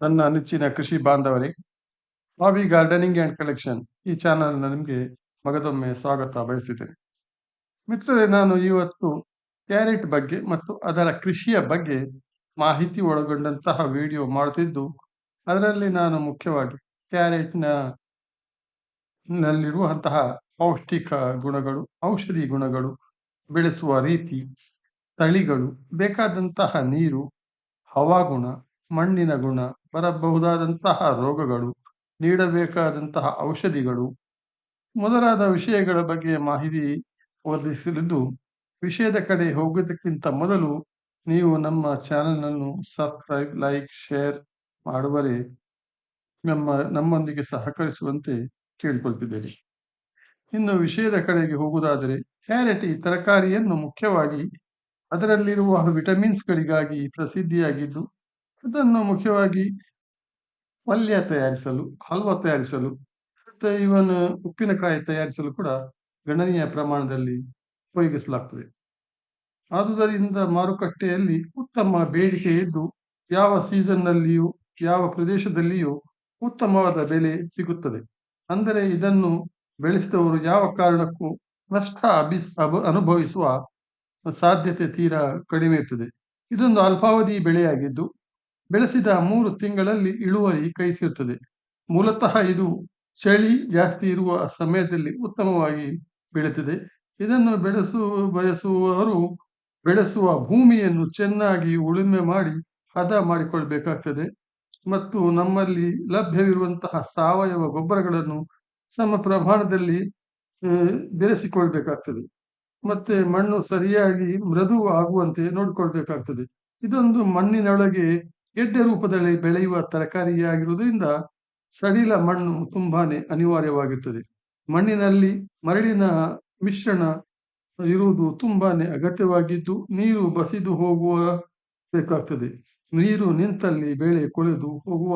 ನನ್ನ ನೆಚ್ಚಿನ ಕೃಷಿ ಬಾಂಧವರೇ ಬಾವಿ ಗಾರ್ಡನಿಂಗ್ ಆ್ಯಂಡ್ ಕಲೆಕ್ಷನ್ ಈ ಚಾನಲ್ನ ನಿಮಗೆ ಮಗದೊಮ್ಮೆ ಸ್ವಾಗತ ಬಯಸಿದ್ದೇನೆ ಮಿತ್ರರೇ, ನಾನು ಇವತ್ತು ಕ್ಯಾರೆಟ್ ಬಗ್ಗೆ ಮತ್ತು ಅದರ ಕೃಷಿಯ ಬಗ್ಗೆ ಮಾಹಿತಿ ಒಳಗೊಂಡಂತಹ ವಿಡಿಯೋ ಮಾಡುತ್ತಿದ್ದು ಅದರಲ್ಲಿ ನಾನು ಮುಖ್ಯವಾಗಿ ಕ್ಯಾರೆಟ್ನ ನಲ್ಲಿರುವಂತಹ ಪೌಷ್ಟಿಕ ಗುಣಗಳು, ಔಷಧಿ ಗುಣಗಳು, ಬೆಳೆಸುವ ರೀತಿ, ತಳಿಗಳು, ಬೇಕಾದಂತಹ ನೀರು, ಹವಾಗುಣ ಮಣ್ಣಿನ ಗುಣ, ಬರಬಹುದಾದಂತಹ ರೋಗಗಳು, ನೀಡಬೇಕಾದಂತಹ ಔಷಧಿಗಳು. ಮೊದಲಾದ ವಿಷಯಗಳ ಬಗ್ಗೆ ಮಾಹಿತಿ ಒದಗಿಸಲಿದ್ದು, ವಿಷಯದ ಕಡೆ ಹೋಗುವುದಕ್ಕಿಂತ ಮೊದಲು ನೀವು ನಮ್ಮ ಚಾನಲನ್ನು ಸಬ್ಸ್ಕ್ರೈಬ್, ಲೈಕ್, ಶೇರ್ ಮಾಡುವರೆ ನಮ್ಮ, ನಮ್ಮೊಂದಿಗೆ ಸಹಕರಿಸುವಂತೆ ಕೇಳಿಕೊಳ್ತಿದ್ದೇವೆ. ಇನ್ನು ವಿಷಯದ ಕಡೆಗೆ ಹೋಗುವುದಾದರೆ, ಕ್ಯಾರೆಟ್ ತರಕಾರಿಯನ್ನು ಮುಖ್ಯವಾಗಿ ಅದರಲ್ಲಿರುವ ವಿಟಮಿನ್ಸ್ಗಳಿಗಾಗಿ ಪ್ರಸಿದ್ಧಿಯಾಗಿದ್ದು ಅದನ್ನು ಮುಖ್ಯವಾಗಿ ಪಲ್ಯ ತಯಾರಿಸಲು, ಹಲ್ವ ತಯಾರಿಸಲು ಮತ್ತೆ ಇವನ್ ಉಪ್ಪಿನಕಾಯಿ ತಯಾರಿಸಲು ಕೂಡ ಗಣನೀಯ ಪ್ರಮಾಣದಲ್ಲಿ ಉಪಯೋಗಿಸಲಾಗ್ತದೆ. ಆದುದರಿಂದ ಮಾರುಕಟ್ಟೆಯಲ್ಲಿ ಉತ್ತಮ ಬೇಡಿಕೆ ಇದ್ದು, ಯಾವ ಸೀಸನ್ನಲ್ಲಿಯೂ, ಯಾವ ಪ್ರದೇಶದಲ್ಲಿಯೂ ಉತ್ತಮವಾದ ಬೆಲೆ ಸಿಗುತ್ತದೆ. ಅಂದರೆ ಇದನ್ನು ಬೆಳೆಸಿದವರು ಯಾವ ಕಾರಣಕ್ಕೂ ನಷ್ಟ ಅಭ ಅನುಭವಿಸುವ ಸಾಧ್ಯತೆ ತೀರಾ ಕಡಿಮೆ ಇರ್ತದೆ. ಇದೊಂದು ಅಲ್ಪಾವಧಿ ಬೆಳೆಯಾಗಿದ್ದು ಬೆಳೆಸಿದ ಮೂರು ತಿಂಗಳಲ್ಲಿ ಇಳುವರಿ ಕೈ ಸೇರುತ್ತದೆ ಮೂಲತಃ ಇದು ಚಳಿ ಜಾಸ್ತಿ ಇರುವ ಸಮಯದಲ್ಲಿ ಉತ್ತಮವಾಗಿ ಬೆಳೆಯುತ್ತದೆ ಇದನ್ನು ಬೆಳೆಸು, ಬಯಸುವವರು ಬೆಳೆಸುವ ಭೂಮಿಯನ್ನು ಚೆನ್ನಾಗಿ ಉಳುಮೆ ಮಾಡಿ ಹದ ಮಾಡಿಕೊಳ್ಬೇಕಾಗ್ತದೆ. ಮತ್ತು ನಮ್ಮಲ್ಲಿ ಲಭ್ಯವಿರುವಂತಹ ಸಾವಯವ ಗೊಬ್ಬರಗಳನ್ನು ಸಮ ಪ್ರಮಾಣದಲ್ಲಿ ಬೆರೆಸಿಕೊಳ್ಬೇಕಾಗ್ತದೆ. ಮತ್ತೆ ಮಣ್ಣು ಸರಿಯಾಗಿ ಮೃದು ಆಗುವಂತೆ ನೋಡಿಕೊಳ್ಬೇಕಾಗ್ತದೆ. ಇದೊಂದು ಮಣ್ಣಿನೊಳಗೆ ಗೆಡ್ಡೆ ರೂಪದಲ್ಲಿ ಬೆಳೆಯುವ ತರಕಾರಿಯಾಗಿರುವುದರಿಂದ ಸಡಿಲ ಮಣ್ಣು ತುಂಬಾನೇ ಅನಿವಾರ್ಯವಾಗಿರುತ್ತದೆ ಮಣ್ಣಿನಲ್ಲಿ ಮರಳಿನ ಮಿಶ್ರಣ ಇರುವುದು ತುಂಬಾನೇ ಅಗತ್ಯವಾಗಿದ್ದು ನೀರು ಬಸಿದು ಹೋಗುವ ಬೇಕಾಗ್ತದೆ. ನೀರು ನಿಂತಲ್ಲಿ ಬೆಳೆ ಕೊಳೆದು ಹೋಗುವ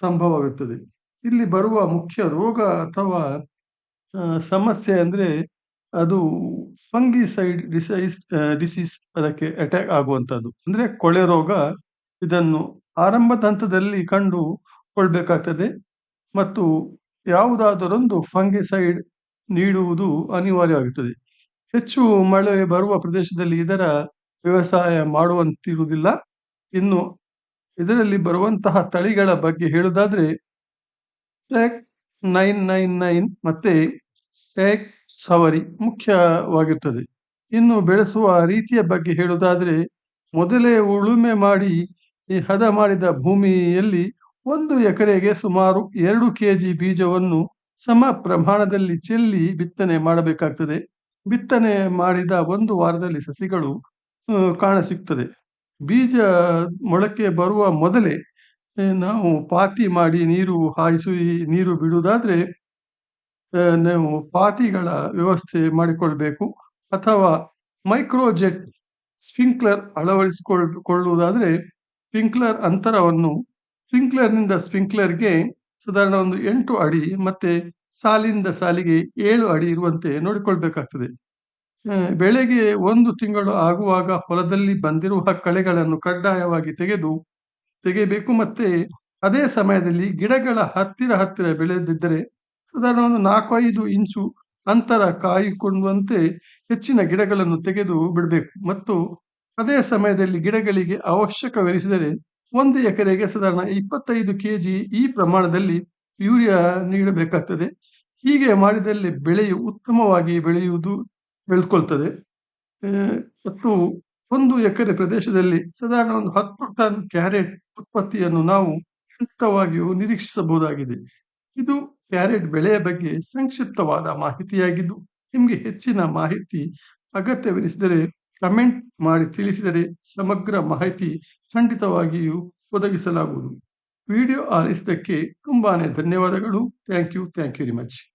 ಸಂಭವವಿರುತ್ತದೆ ಇಲ್ಲಿ ಬರುವ ಮುಖ್ಯ ರೋಗ ಅಥವಾ ಸಮಸ್ಯೆ ಅಂದ್ರೆ ಅದು ಫಂಗಿಸೈಡ್ ಡಿಸೈಸ್ ಡಿಸೀಸ್ ಅದಕ್ಕೆ ಅಟ್ಯಾಕ್ ಆಗುವಂತದ್ದು ಅಂದ್ರೆ ಕೊಳೆ ರೋಗ ಇದನ್ನು ಆರಂಭದ ಹಂತದಲ್ಲಿ ಕಂಡು ಕೊಳ್ಬೇಕಾಗ್ತದೆ ಮತ್ತು ಯಾವುದಾದರೊಂದು ಫಂಗಿಸೈಡ್ ನೀಡುವುದು ಅನಿವಾರ್ಯವಾಗುತ್ತದೆ. ಹೆಚ್ಚು ಮಳೆ ಬರುವ ಪ್ರದೇಶದಲ್ಲಿ ಇದರ ವ್ಯವಸಾಯ ಮಾಡುವಂತಿರುವುದಿಲ್ಲ. ಇನ್ನು ಇದರಲ್ಲಿ ಬರುವಂತಹ ತಳಿಗಳ ಬಗ್ಗೆ ಹೇಳುವುದಾದ್ರೆ ನೈನ್ ನೈನ್ ನೈನ್ ಮತ್ತೆ ಟ್ರ್ಯಾಕ್ ಸವರಿ ಮುಖ್ಯವಾಗಿರ್ತದೆ. ಇನ್ನು ಬೆಳೆಸುವ ರೀತಿಯ ಬಗ್ಗೆ ಹೇಳುವುದಾದ್ರೆ, ಮೊದಲೇ ಉಳುಮೆ ಮಾಡಿ ಈ ಹದ ಮಾಡಿದ ಭೂಮಿಯಲ್ಲಿ ಒಂದು ಎಕರೆಗೆ ಸುಮಾರು ಎರಡು ಕೆಜಿ ಬೀಜವನ್ನು ಸಮ ಪ್ರಮಾಣದಲ್ಲಿ ಚೆಲ್ಲಿ ಬಿತ್ತನೆ ಮಾಡಬೇಕಾಗ್ತದೆ. ಬಿತ್ತನೆ ಮಾಡಿದ ಒಂದು ವಾರದಲ್ಲಿ ಸಸಿಗಳು ಕಾಣಸಿಗ್ತದೆ ಬೀಜ ಮೊಳಕೆ ಬರುವ ಮೊದಲೇ ನಾವು ಪಾತಿ ಮಾಡಿ ನೀರು ಹಾಯಿಸಿ ನೀರು ಬಿಡುವುದಾದ್ರೆ ನಾವು ಪಾತಿಗಳ ವ್ಯವಸ್ಥೆ ಮಾಡಿಕೊಳ್ಬೇಕು. ಅಥವಾ ಮೈಕ್ರೋಜೆಟ್ ಸ್ಪ್ರಿಂಕ್ಲರ್ ಅಳವಡಿಸಿಕೊಳ್ಳುವುದಾದ್ರೆ ಸ್ಪ್ರಿಂಕ್ಲರ್ ಅಂತರವನ್ನು ಸ್ಪಿಂಕ್ಲರ್ನಿಂದ ಸ್ಪ್ರಿಂಕ್ಲರ್ಗೆ ಸಾಧಾರಣ ಒಂದು ಎಂಟು ಅಡಿ ಮತ್ತೆ ಸಾಲಿನಿಂದ ಸಾಲಿಗೆ ಏಳು ಅಡಿ ಇರುವಂತೆ ನೋಡಿಕೊಳ್ಬೇಕಾಗ್ತದೆ. ಬೆಳೆಗೆ ಒಂದು ತಿಂಗಳು ಆಗುವಾಗ ಹೊಲದಲ್ಲಿ ಬಂದಿರುವ ಕಳೆಗಳನ್ನು ಕಡ್ಡಾಯವಾಗಿ ತೆಗೆದು ತೆಗೆಯಬೇಕು ಮತ್ತೆ ಅದೇ ಸಮಯದಲ್ಲಿ ಗಿಡಗಳ ಹತ್ತಿರ ಹತ್ತಿರ ಬೆಳೆದಿದ್ದರೆ ಸಾಧಾರಣ ಒಂದು ನಾಲ್ಕು ಐದು ಇಂಚು ಅಂತರ ಕಾಯಿಕೊಳ್ಳುವಂತೆ ಹೆಚ್ಚಿನ ಗಿಡಗಳನ್ನು ತೆಗೆದು ಬಿಡಬೇಕು. ಮತ್ತು ಅದೇ ಸಮಯದಲ್ಲಿ ಗಿಡಗಳಿಗೆ ಅವಶ್ಯಕವೆನಿಸಿದರೆ ಒಂದು ಎಕರೆಗೆ ಸಾಧಾರಣ ಇಪ್ಪತ್ತೈದು ಕೆಜಿ ಈ ಪ್ರಮಾಣದಲ್ಲಿ ಯೂರಿಯಾ ನೀಡಬೇಕಾಗ್ತದೆ. ಹೀಗೆ ಮಾಡಿದಲ್ಲಿ ಬೆಳೆಯು ಉತ್ತಮವಾಗಿ ಬೆಳೆಯುವುದು ಬೆಳೆದುಕೊಳ್ತದೆ ಮತ್ತು ಒಂದು ಎಕರೆ ಪ್ರದೇಶದಲ್ಲಿ ಸಾಧಾರಣ ಒಂದು ಹತ್ತು ಟನ್ ಕ್ಯಾರೆಟ್ ಉತ್ಪತ್ತಿಯನ್ನು ನಾವು ಖಂಡಿತವಾಗಿಯೂ ನಿರೀಕ್ಷಿಸಬಹುದಾಗಿದೆ. ಇದು ಕ್ಯಾರೆಟ್ ಬೆಳೆಯ ಬಗ್ಗೆ ಸಂಕ್ಷಿಪ್ತವಾದ ಮಾಹಿತಿಯಾಗಿದ್ದು, ನಿಮಗೆ ಹೆಚ್ಚಿನ ಮಾಹಿತಿ ಅಗತ್ಯವೆನಿಸಿದರೆ ಕಮೆಂಟ್ ಮಾಡಿ ತಿಳಿಸಿದರೆ ಸಮಗ್ರ ಮಾಹಿತಿ ಖಂಡಿತವಾಗಿಯೂ ಒದಗಿಸಲಾಗುವುದು. ವಿಡಿಯೋ ಆಲಿಸಿದ್ದಕ್ಕೆ ತುಂಬಾನೇ ಧನ್ಯವಾದಗಳು. Thank you. Thank you very much.